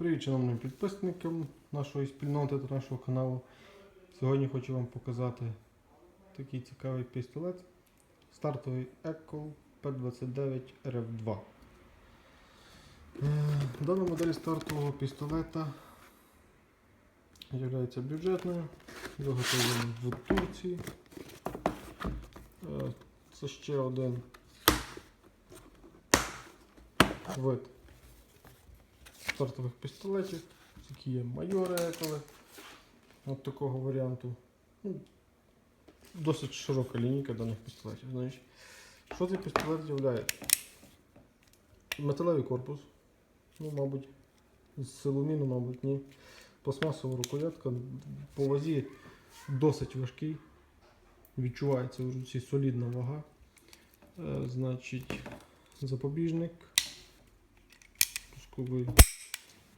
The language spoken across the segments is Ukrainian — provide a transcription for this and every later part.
Привіт, шановним підписникам нашої спільноти та нашого каналу. Сьогодні хочу вам показати такий цікавий пістолет. Стартовий Echo P29 RF2. Е, Дана модель стартового пістолета є бюджетною, виготовлена в Турції. Е, Це ще один вид стартових пістолетів, які є майори еколи. От такого варіанту. Ну, досить широка лінійка даних пістолетів. Значить, що цей пістолет являє? Металевий корпус. Ну, мабуть, з алюміну, мабуть, ні. Пластмасова рукоятка. По вазі досить важкий. Відчувається в руці солідна вага. Е, значить, запобіжник. Пусковий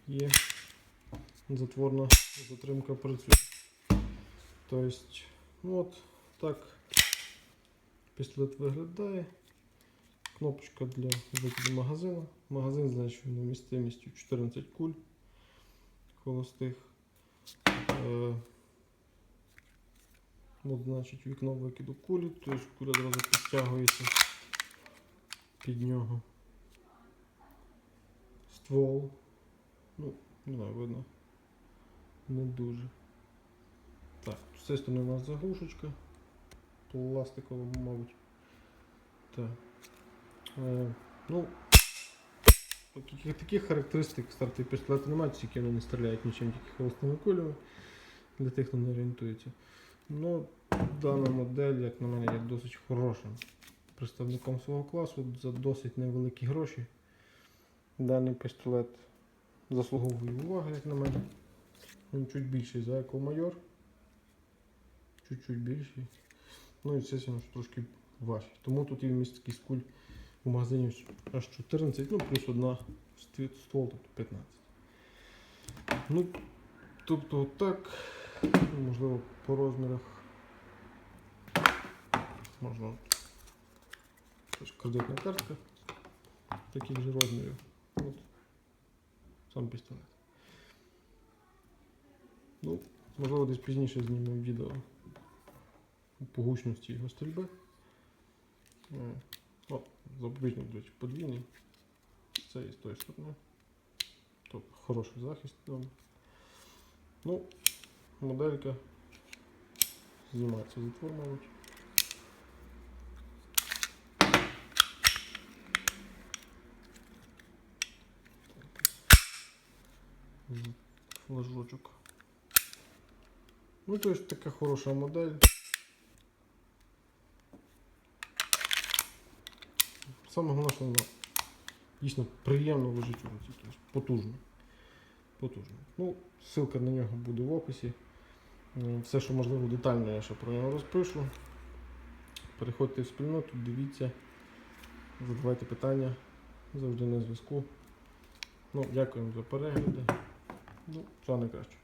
є. Затворна затримка працює. Тобто, ну от так пістолет виглядає. Кнопочка для викиду магазину. Магазин значений вмістимістю 14 куль холостих. Е, от, значить, вікно викиду кулі, тобто куля одразу підтягується під нього. Ствол. Ну, не знаю, видно. Не дуже. Так, з цієї сторони у нас заглушечка. Пластикова, мабуть. Так. Е, ну, таких, характеристик стартові пістолети немає, тільки вони не стріляють нічим, тільки холостими кулями. Для тих, хто не орієнтується. Ну, дана модель, як на мене, є досить хорошим представником свого класу за досить невеликі гроші. Даний пістолет заслуговує уваги, як на мене. Він чуть більший за Екомайор. Чуть-чуть більший. Ну і звісно, трошки важчий. Тому тут і вміст такий скуль у магазині аж 14, ну плюс одна ствол, тобто 15. Ну, тобто так, можливо, по розмірах можна. Кредитна картка таких же розмірів. Сам пістолет. Ну, можливо, десь пізніше знімемо відео по гучності його стрільби. О, запобіжник, до речі, подвійний. Це і з тої сторони. Тобто хороший захист. там. Ну, моделька. Знімається затвор, мабуть. Флажочок. Ну, то есть така хороша модель. Саме головне, що вона дійсно приємно лежить у руці, тобто потужно. Потужно. Ну, ссылка на нього буде в описі. Все, що можливо детально, я ще про нього розпишу. Переходьте в спільноту, дивіться, задавайте питання, завжди на зв'язку. Ну, дякуємо за перегляди. Ну, всього найкраще.